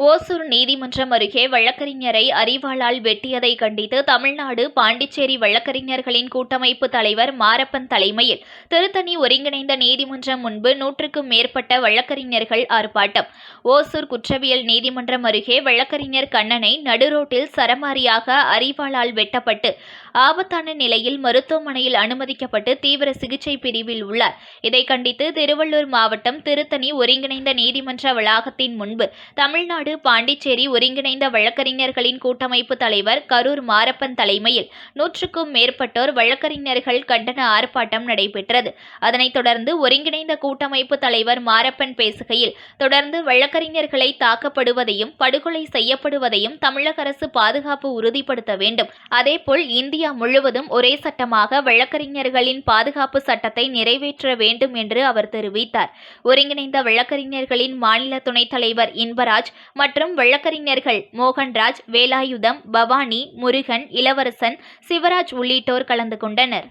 ஓசூர் நீதிமன்றம் அருகே வழக்கறிஞரை அறிவாளால் வெட்டியதை கண்டித்து தமிழ்நாடு பாண்டிச்சேரி வழக்கறிஞர்களின் கூட்டமைப்பு தலைவர் மாரப்பன் தலைமையில் திருத்தணி ஒருங்கிணைந்த நீதிமன்றம் முன்பு நூற்றுக்கும் மேற்பட்ட வழக்கறிஞர்கள் ஆர்ப்பாட்டம். ஓசூர் குற்றவியல் நீதிமன்றம் அருகே வழக்கறிஞர் கண்ணனை நடுரோட்டில் சரமாரியாக அறிவாளால் வெட்டப்பட்டு ஆபத்தான நிலையில் மருத்துவமனையில் அனுமதிக்கப்பட்டு தீவிர சிகிச்சை பிரிவில் உள்ளார். இதை கண்டித்து திருவள்ளூர் மாவட்டம் திருத்தணி ஒருங்கிணைந்த நீதிமன்ற வளாகத்தின் முன்பு தமிழ்நாடு தமிழ்நாடு பாண்டிச்சேரி ஒருங்கிணைந்த வழக்கறிஞர்களின் கூட்டமைப்பு தலைவர் கரூர் மாரப்பன் தலைமையில் நூற்றுக்கும் மேற்பட்டோர் வழக்கறிஞர்கள் கண்டன ஆர்ப்பாட்டம் நடைபெற்றது. அதனைத் தொடர்ந்து ஒருங்கிணைந்த கூட்டமைப்பு தலைவர் மாரப்பன் பேசுகையில் தொடர்ந்து வழக்கறிஞர்களை தாக்கப்படுவதையும் படுகொலை செய்யப்படுவதையும் தமிழக அரசு பாதுகாப்பு உறுதிப்படுத்த வேண்டும். அதேபோல் இந்தியா முழுவதும் ஒரே சட்டமாக வழக்கறிஞர்களின் பாதுகாப்பு சட்டத்தை நிறைவேற்ற வேண்டும் என்று அவர் தெரிவித்தார். ஒருங்கிணைந்த வழக்கறிஞர்களின் மாநில துணைத் தலைவர் இன்பராஜ் மற்றும் வழக்கறிஞர்கள் மோகன்ராஜ் வேலாயுதம் பவானி முருகன் இளவரசன் சிவராஜ் உள்ளிட்டோர் கலந்து கொண்டனர்.